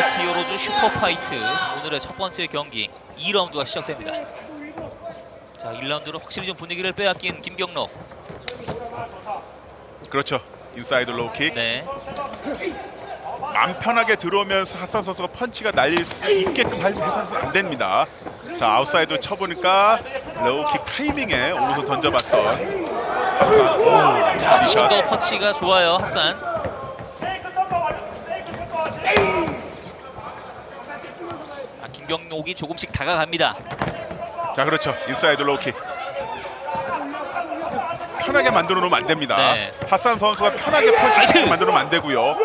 GS 히어로즈 슈퍼파이트 오늘의 첫 번째 경기 2라운드가 시작됩니다. 자 1라운드로 확실히 좀 분위기를 빼앗긴 김경록. 그렇죠. 인사이드 로우킥. 네. 맘 편하게 들어오면서 하산 선수가 펀치가 날릴 수 있게끔 할- 해서는 안 됩니다. 자 아웃사이드 쳐보니까 로우킥 타이밍에 오른손 던져봤던 하산. 오, 자 샷. 지금도 펀치가 좋아요 하산. 아, 김경록이 조금씩 다가갑니다. 자 그렇죠. 인사이드 로우킥. 편하게 만들어 놓으면 안 됩니다. 네. 하산 선수가 편하게 펀치 아이고. 만들어 놓으면 안 되고요.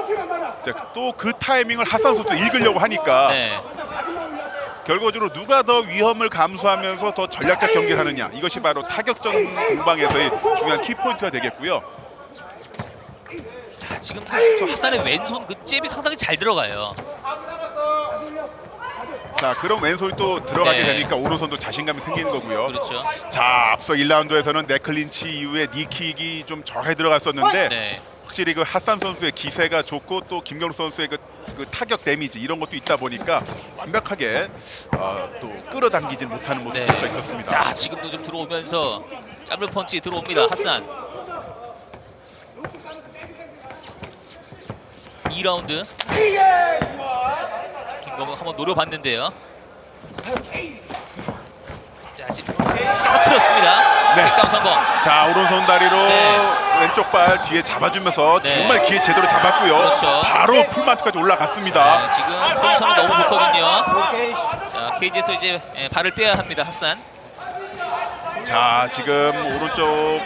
또 그 타이밍을 하산 선수 읽으려고 하니까 네. 결과적으로 누가 더 위험을 감수하면서 더 전략적 경기를 하느냐 이것이 바로 타격전 공방에서의 중요한 키포인트가 되겠고요. 자 지금 저 하산의 왼손 그 잽이 상당히 잘 들어가요. 자 그럼 왼손이 또 들어가게 네. 되니까 오른손도 자신감이 생기는 거고요. 그렇죠. 자 앞서 1라운드에서는 네클린치 이후에 니킥이 좀 저해 들어갔었는데 네. 확실히 그 핫산 선수의 기세가 좋고 또 김경록 선수의 그, 그 타격 데미지 이런 것도 있다 보니까 완벽하게 어, 또 끌어당기진 못하는 모습이 네. 있었습니다. 자 지금도 좀 들어오면서 짬블 펀치 들어옵니다 하산 2라운드 김범욱 한번 노려봤는데요 자 지금 떨어뜨렸습니다 네. 백감 성공 자 오른손 다리로 네. 왼쪽 발 뒤에 잡아주면서 네. 정말 기회 제대로 잡았고요. 그렇죠. 바로 풀마트까지 올라갔습니다. 네, 지금 포지션이 너무 좋거든요 자 케이지에서 이제 예, 발을 떼야 합니다 핫산 자 지금 오른쪽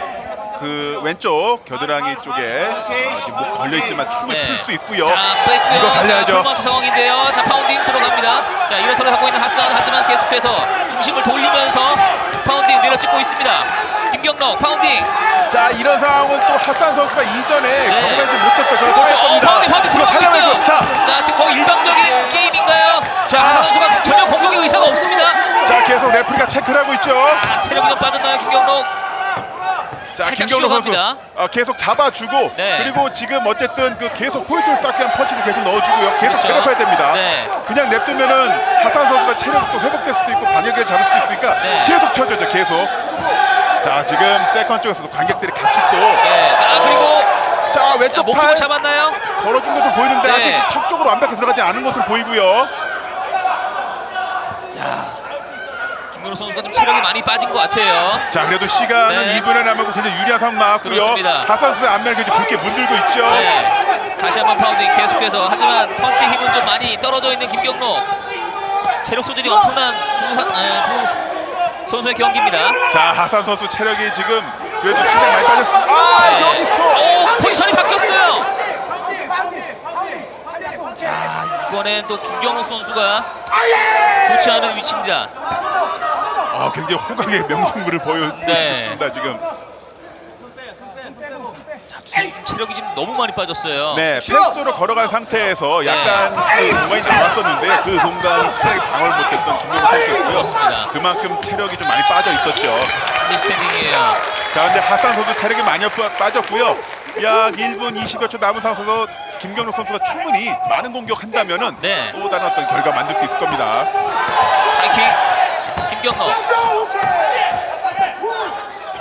그 왼쪽 겨드랑이 쪽에 어, 지금 목 걸려 있지만 충분히 네. 풀수 있고요. 자, 뺐고요. 이거 달려야죠. 자, 풀마운트 상황인데요. 자, 파운딩 들어갑니다. 자, 일어서를 하고 있는 핫산 하지만 계속해서 중심을 돌리면서 파운딩 내려찍고 있습니다. 김경록 파운딩. 자 이런 상황은 또 핫산 선수가 이전에 네. 경험하지 못했던 그런 그렇죠. 어, 상황입니다. 파운딩 파운딩 이거 들어가고 있어요. 자, 자, 지금 거의 일방적인 게임인가요? 자, 자. 핫산 선수가 전혀 공격의 의사가 없습니다. 자 계속 레프리가 체크를 하고 있죠. 아, 체력이 좀 빠졌나요, 김경록? 자 살짝 김경록 선수 쉬어갑니다. 어, 계속 잡아주고 네. 그리고 지금 어쨌든 그 계속 포인트를 쌓게 한 펀치도 계속 넣어주고요. 계속 그렇죠. 괴롭혀야 됩니다. 네. 그냥 냅두면은 하산 선수가 체력이 또 회복될 수도 있고 반격을 잡을 수도 있으니까 네. 계속 쳐줘죠 계속. 자 지금 세컨 쪽에서도 관객들이 같이 또 네. 자, 그리고 자 자, 왼쪽 목쪽을 팔 잡았나요? 걸어준 것으로 보이는데 네. 아직 턱 쪽으로 완벽히 들어가지 않은 것으로 보이고요. 김경록 선수가 좀 체력이 많이 빠진 것 같아요. 자 그래도 시간은 네. 2분에 남았고 굉장히 유리한 상황 나왔고요. 그렇습니다. 하산 선수의 안면을 굉장히 붉게 문들고 있죠. 네. 다시 한번 파운딩 계속해서 하지만 펀치 힘은 좀 많이 떨어져 있는 김경록 체력 소진이 엄청난 두, 사- 에, 두 선수의 경기입니다. 자 하산 선수 체력이 지금 그래도 상당히 많이 빠졌습니다. 아 네. 여기서 오 포지션이 바뀌었어요. 자 이번엔 또 김경록 선수가 좋지 않은 위치입니다. 아, 굉장히 호강의 명승부를 보여주고 네. 있습니다 지금. 지금 체력이 지금 너무 많이 빠졌어요. 네, 펜스로 걸어간 상태에서 약간 그 공간이 좀 나왔었는데 그 공간을 확실하게 방어를 못했던 선수였고요. 그렇습니다. 그만큼 체력이 좀 많이 빠져 있었죠. 이제 스탠딩이에요. 자, 근데 하산 선수 체력이 많이 빠- 빠졌고요. 약 1분 20여 초 남은 상황에서 김경록 선수가 충분히 많은 공격한다면은 네. 또 다른 어떤 결과 만들 수 있을 겁니다. 하이킥 김경록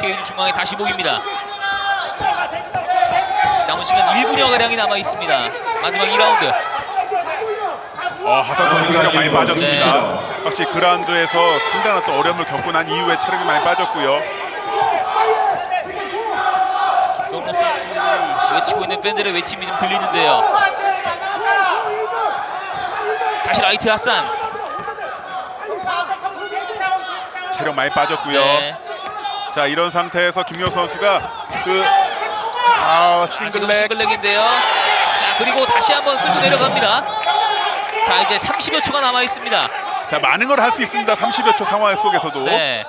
케이지 중앙에 다시 보입니다 남은 시간 1분여 가량이 남아 있습니다 마지막 2라운드 어, 하산 선수 체력 많이 빠졌습니다. 네. 확실히 그라운드에서 상당한 또 어려움을 겪고 난 이후에 체력이 많이 빠졌고요. 김경록 선수 외치고 있는 팬들의 외침이 좀 들리는데요 다시 라이트 핫산 체력 많이 빠졌고요. 네. 자, 이런 상태에서 김경 선수가 그 아, 아, 지금 싱글렉 싱글렉인데요 자 그리고 다시 한번 끝이 내려갑니다 자 이제 30여 초가 남아 있습니다 자, 많은 걸 할 수 있습니다. 30여 초 상황 속에서도. 네.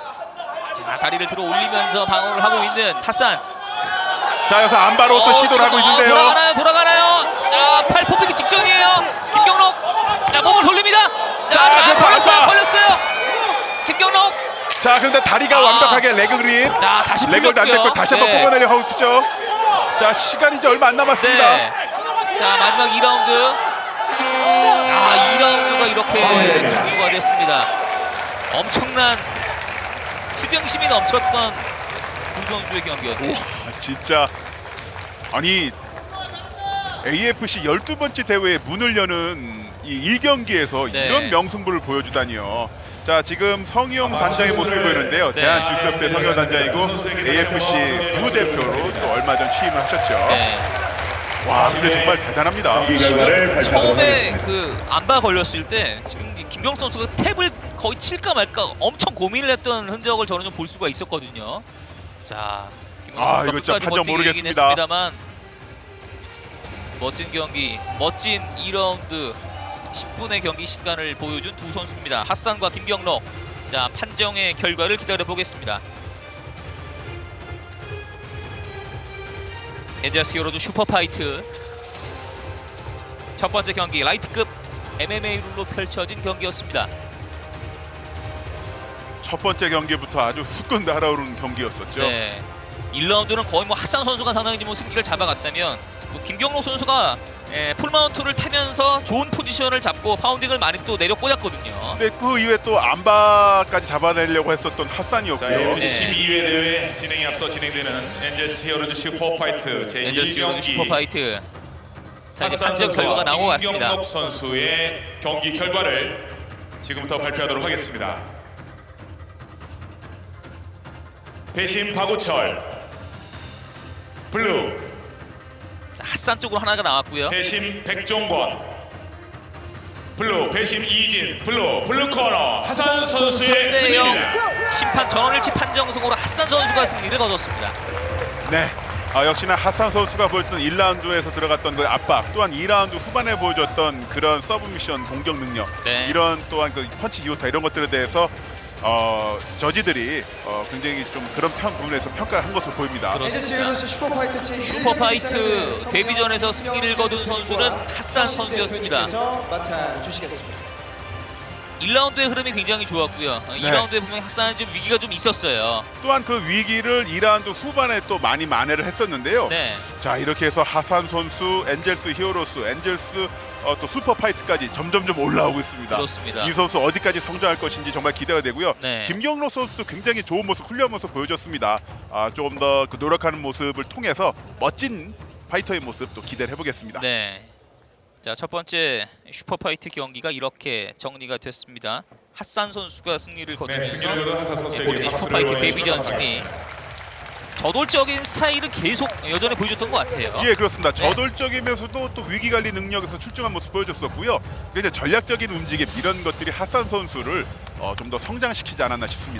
자 다리를 들어 올리면서 방어를 하고 있는 핫산 자, 여기서 안바로 또 어, 시도를 하고 어, 있는데요. 돌아가나요? 돌아가나요? 자, 팔 뽑히기 직전이에요. 김경록. 자, 몸을 돌립니다. 자, 자, 아, 그래서 걸렸어요. 걸렸어요. 자, 그런데 다리가 아. 완벽하게 레그 그립. 자, 다시 레그도 안 풀렸고요. 됐고 다시 한번 네. 뽑아내려 하고 있죠. 자, 시간이 이제 얼마 안 남았습니다. 네. 자, 마지막 2라운드. 아, 이렇게 종료가 됐습니다. 엄청난 투쟁심이 넘쳤던 두 선수의 경기였네요. 아, 진짜 아니 AFC 12번째 대회에 문을 여는 이 1경기에서 네. 이런 명승부를 보여주다니요. 자 지금 성희용 단장의 모습이 보이는데요. 네. 대한주협대 성희용 단장이고 AFC 부대표로 또 얼마 전 취임을 하셨죠. 네. 와 근데 정말 대단합니다. 처음에. 그 안바 걸렸을 때 지금 이 김경 선수가 탭을 거의 칠까 말까 엄청 고민을 했던 흔적을 저는 좀 볼 수가 있었거든요. 자, 아, 이거 진짜 판정 모르겠습니다. 멋진 경기, 멋진 2라운드 10분의 경기 시간을 보여준 두 선수입니다. 핫산과 김경록. 자, 판정의 결과를 기다려 보겠습니다. 엔젤스 히어로즈 슈퍼파이트 첫 번째 경기 라이트급 MMA 룰로 펼쳐진 경기였습니다. 첫 번째 경기부터 아주 후끈 달아오르는 경기였었죠. 네. 1라운드는 거의 뭐 핫산 선수가 상당히 뭐 승기를 잡아갔다면 뭐 김경록 선수가 예, 풀마운트를 타면서 좋은 포지션을 잡고 파운딩을 많이 또 내려 꽂았거든요. 근데 그 이후에 또 안바까지 잡아내려고 했었던 자, 핫산이었고요. FC 12회 대회 진행에 앞서 진행되는 엔젤스 히어로즈 슈퍼파이트 엔젤스 히어로즈 제1경기 슈퍼파이트. 자, 이제 판정 결과가 선수와 나오고 갔습니다. 김경록 선수의 경기 결과를 지금부터 발표하도록 하겠습니다. 배심 박우철 블루 자, 핫산 쪽으로 하나가 나왔고요. 배심 백종권 블루 배심 이진 블루 블루 코너 하산 선수의 3대0 승리입니다. 심판 전원일치 판정승으로 핫산 선수가 승리를 거뒀습니다. 네. 아, 역시나 핫산 선수가 보여줬던 1라운드에서 들어갔던 그 압박 또한 2라운드 후반에 보여줬던 그런 서브 미션 공격 능력 네. 이런 또한 그 펀치 이오타 이런 것들에 대해서 어, 저지들이 어, 굉장히 좀 그런 편 부분에서 평가를 한 것으로 보입니다. 히어로즈 슈퍼파이트 데뷔전에서 승리를 거둔 선수는 핫산 선수였습니다. 맡아 주시겠습니다. 1라운드의 흐름이 굉장히 좋았고요. 어, 네. 2라운드에 보면 핫산은 좀 위기가 좀 있었어요. 또한 그 위기를 2라운드 후반에 또 많이 만회를 했었는데요. 네. 자 이렇게 해서 하산 선수, 엔젤스 히어로스, 엔젤스 어, 또 슈퍼파이트까지 점점점 올라오고 있습니다. 그렇습니다. 이 선수 어디까지 성장할 것인지 정말 기대가 되고요. 네. 김경로 선수도 굉장히 좋은 모습, 훌륭한 모습 보여줬습니다. 아, 조금 더 그 노력하는 모습을 통해서 멋진 파이터의 모습 또 기대를 해보겠습니다. 네. 자, 첫 번째 슈퍼파이트 경기가 이렇게 정리가 됐습니다. 핫산 선수가 승리를 네, 승리를 거두면서 거둔 하산 선수에게 본인의 박수를 슈퍼파이트 보내주시기 데뷔전 승리. 바랍니다. 저돌적인 스타일은 계속 여전히 보여줬던 것 같아요. 예, 그렇습니다. 네. 저돌적이면서도 또 위기 관리 능력에서 출중한 모습 보여줬었고요. 근데 이제 전략적인 움직임 이런 것들이 하산 선수를 어, 좀 더 성장시키지 않았나 싶습니다.